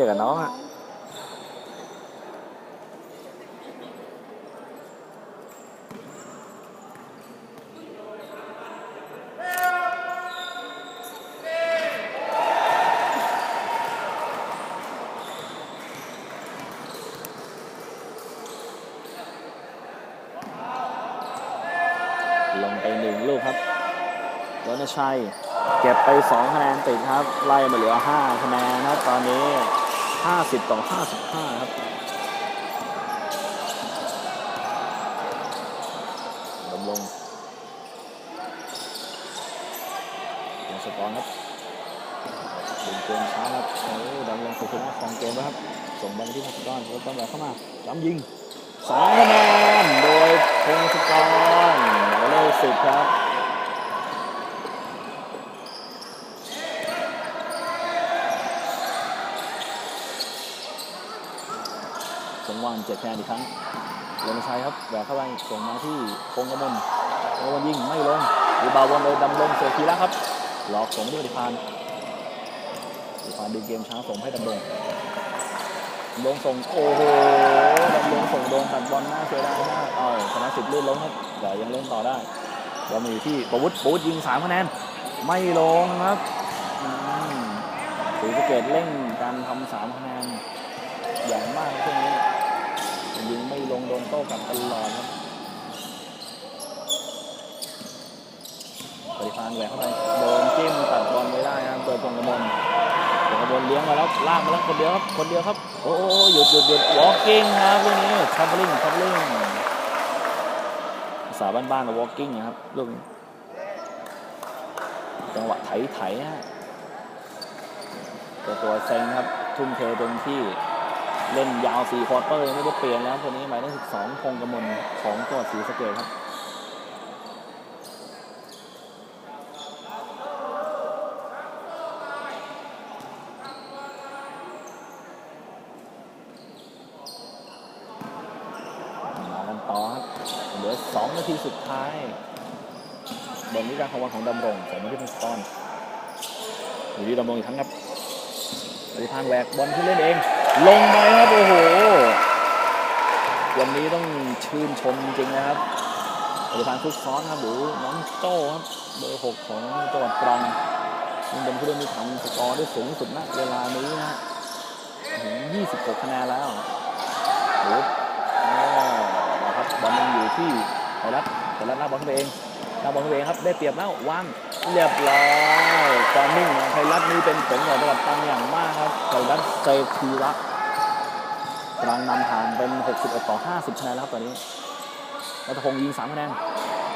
จอกับน้องอะลงไปหนึ่งลูกครับวรณชัยเก็บไป2คะแนนติดครับ ไล่มาเหลือ 5 คะแนนนะครับตอนนี้ 50 ต่อ 55 ครับดำลงยงสกอร์ครับดึงเกมช้าครับโอ้ดำลงสุดท้ายของเกมแล้วครับ ส่งบอลที่พัสกรแล้วต้นแบบเข้ามาจ้ำยิง2คะแนนโดยพงศกรหมายเลขสิบครับ วานเจ็ดคะแนนอีกครั้งเลงชัยครับแหวกเข้าไปส่งมาที่พงกมลพงกมลยิงไม่ลงรีบาวบอลโดยดำรงเสือคีระครับหลอกส่งด้วยดิพานดิพานดึงเกมช้าส่งให้ดำรงดำรงส่งโอ้โหดำรงส่งโดนตัดบอลหน้าเสียดายมากเอาชนะสิบลื่นล้มครับแต่ยังเล่นต่อได้เรามาอยู่ที่ประวุฒิประวุฒิยิงสามคะแนนไม่ลงครับอืมศรีสเกดเร่งการทำสามคะแนนอย่างมากช่วงนี้ ยิงไม่ลงโดนโต้กลับตลอดครับปฏิพานแหวกเข้าไปโดนจิ้มตัดบอลไม่ได้ครับโดยพงกมลพงกมลเลี้ยงมาแล้วลากมาแล้วคนเดียวครับคนเดียวครับโอ้หยุดหยุดหยุด walking ครับลูกนี้ traveling traveling ภาษาบ้านๆ walking นะครับลูกนี้จังหวะไถไถๆฮะตัวตัวเซ็งครับทุ่มเทเต็มที่ เล่นยาว4ควอเตอร์ไม่ได้เปลี่ยนแล้วคนนี้หมายเลข12พงกมลของจังหวัดศรีสะเกษครับมากันต่อครับเหลือ 2 นาทีสุดท้ายบอลนี้การขวันของดำรงใส่มาที่เป็นสตอนอยู่ที่ดำรงอีกครั้งครับปฏิพานแหวกบอลที่เล่นเอง ลงไปครับโอ้โห วันนี้ต้องชื่นชมจริงนะครับปฏิพานฟุกซ้อนครับหรือน้องโจ้ครับเบอร์6ของจังหวัดตรังยังเป็นผู้เล่นที่ทำสกอร์ได้สูงสุดณเวลานี้นะฮะถึง26คะแนนแล้วโอ้โหนะครับบอลยังอยู่ที่ไทยรัฐไทยรัฐลากบอลเข้าเองลากบอลเข้าเองครับ ได้เปรียบแล้ววางเรียบร้อย ความนิ่งของไทยรัฐนี่เป็นผลของจังหวัดตรังอย่างมากครับไทยรัฐเซฟีรักตรังนำผ่านเป็น 61 ต่อ 50คะแนนแล้วครับตอนนี้รัตพงศ์ยิง3คะแนน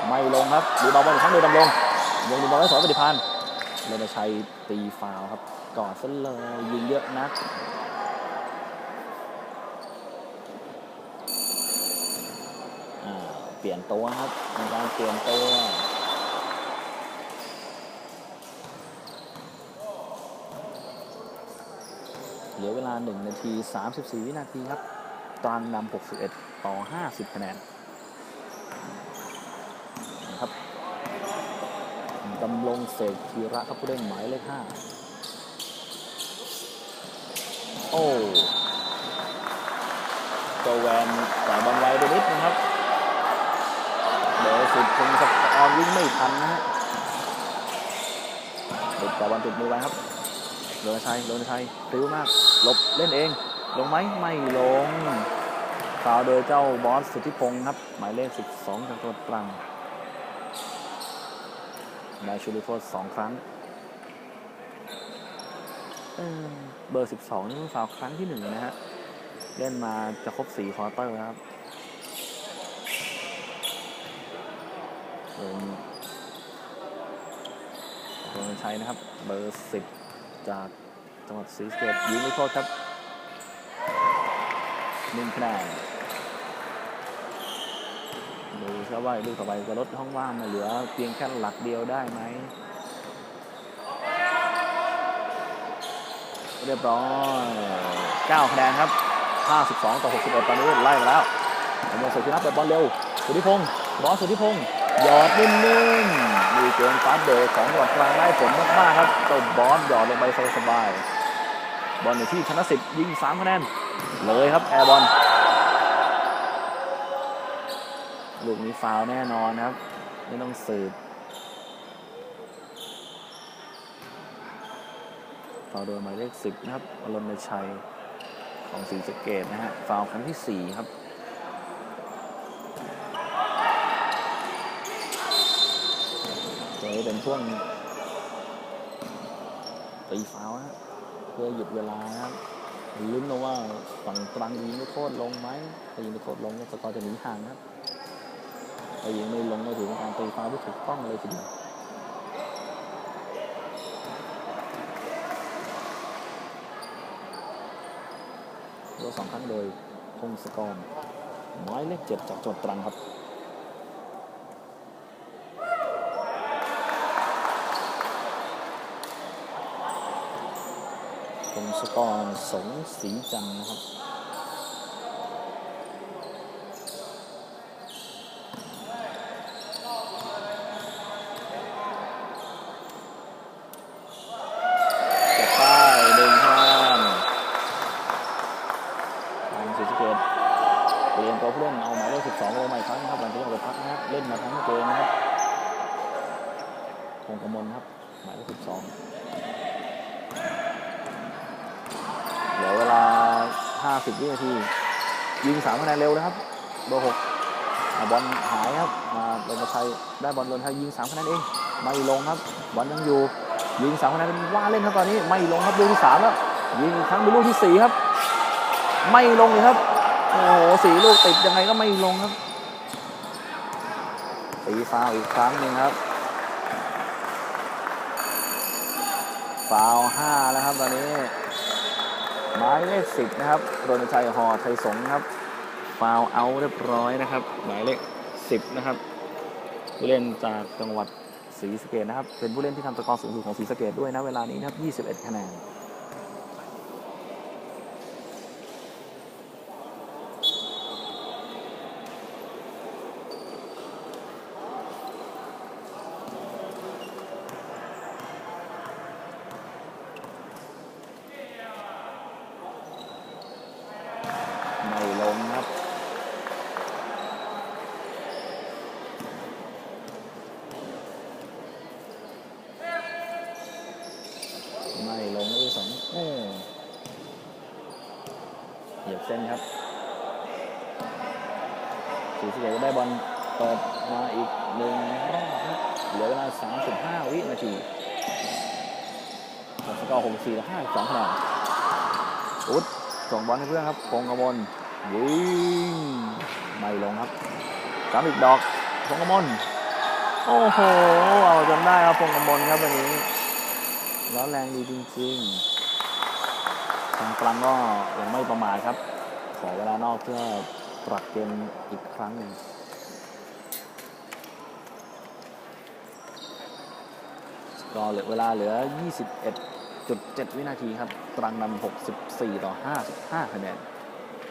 ไม่ลงครับดูบอลบอลอีกครั้งโดยดำรงดำรงดูบอลได้สองปฏิพันธ์เรนชัยตีฟาวครับก่อนซะเลยยิงเยอะนักเปลี่ยนตัวครับในการเปลี่ยนตัว เหลือเวลา 1 นาที 34 วินาทีครับตรังนำ61 ต่อ 50 คะแนนนะครับดำรงเสกธีระครับผู้เล่นหมายเลข5โอ้โจแวนจ่ายบอลไวไปนิดนึงครับเบอร์สิบคงสกอร์วิ่งไม่ทันนะฮะติดต่บอลติดมือไว้ครับ โดนชัยโดนชัยพริ้วมากหลบเล่นเอง ลงไหมไม่ลงฟาวโดยเจ้าบอสสุทธิพงศ์ครับ หมายเลข 12จากจัวัดตรังได้ชูลูกโทษสองครั้งเเบอร์ 12 นี่เพิ่งฟาวครั้งที่หนึ่งนะฮะ เล่นมาจะครบ4ควอเตอร์ครับเป็นโดนชัยนะครับ เบอร์สิบจาก จังหวัดศรีสะเกษยิงลูกโทษครับหนึ่งคะแนนดูครับว่าลูกต่อไปจะลดห้องว่างมาเหลือเพียงแค่หลักเดียวได้ไหมเรียบร้อย9คะแนนครับ 52 ต่อ 61 ตอนนี้ไล่มาแล้วผมลงสุดที่นับเปิดบอลเร็ว สุทธิพงศ์บอสสุทธิพงศ์หยอดนิ่มๆมีเกมฟาสเบรกของจังหวัดตรังได้ผลมากๆครับเจ้าบอสหยอดลงไปสบายๆ บอลอยู่ที่ชนะสิบยิงสามคะแนนเลยครับแอร์บอลลูกนี้ฟาวแน่นอนครับ ไม่ต้องสืบฟาวโดนหมายเลขสิบนะครับอรณชัยของศรีสเกดนะฮะฟาวครั้งที่สี่ครับตัวนี้เป็นช่วงตีฟาวนะฮะ เพื่อหยุดเวลาครับลุ้นนะว่าฝั่งตรังยิงไม่โทษลงไหมถ้ายิงไม่โทษลงสกอร์จะหนีห่างครับถ้ายิงไม่ลงก็ถือเป็นการตีฟาวล์ที่ถูกต้องเลยทีเดียวตัวสองครั้งโดยพงศกรหมายเลขเจ็ดจากจังหวัดตรังครับ พงศกรสงศรีจันนะครับ จะป้ายเดินข้ามทางศรีสะเกดเปลี่ยนตัวผู้เล่นเอาหมายเลข12ลงมาอีกครั้งครับหลังจากที่ออกไปพักนะครับ เล่นมาทั้งเกมนะครับพงกมลครับ หมายเลข12 เวลา 50 วินาที ยิง3คะแนนเร็วนะครับเบอร์6บอลหายครับมาลนชัยได้บอลลนชัยยิง3คะแนนเองไม่ลงครับบอลยังอยู่ยิง3คะแนนเป็นว่าเล่นครับตอนนี้ไม่ลงครับลูกที่3แล้วยิงอีกครั้งเป็นลูกที่ 4 ครับ ไม่ลงเลยครับโอ้โหสี่ลูกติดยังไงก็ไม่ลงครับตีฟาวอีกครั้งหนึ่งครับฟาวห้าแล้วครับตอนนี้ หมายเลขสิบนะครับรณชัยหอไทยสงครับฟาวเอาท์เรียบร้อยนะครับ หมายเลขสิบนะครับผู้เล่นจากจังหวัดศรีสะเกดนะครับ เป็นผู้เล่นที่ทำสกอร์สูงสุดของศรีสะเกดด้วยนะเวลานี้นะครับ 21 คะแนน ไม่ลงครับ ไม่ลงเลยสองโอ้ เหยียบเส้นครับสีสเกตก็ได้บอลเปิดมาอีกหนึ่งรอบครับเหลือเวลา 35 วินาทีสกอร์64ต่อ52คะแนนอุดส่งบอลให้เพื่อนครับพงกมลยิงไม่ลงครับสามอีกดอกพงกมลโอ้โห เอาจนได้ครับพงกมลครับวันนี้ร้อนแรงดีจริงๆ ทางกลางก็ยังไม่ประมาทครับ ขอเวลานอกเพื่อปรับเกมอีกครั้งหนึ่งก็เหลือเวลาเหลือ 21.7 วินาทีครับ ตรังนำ64 ต่อ 55 คะแนน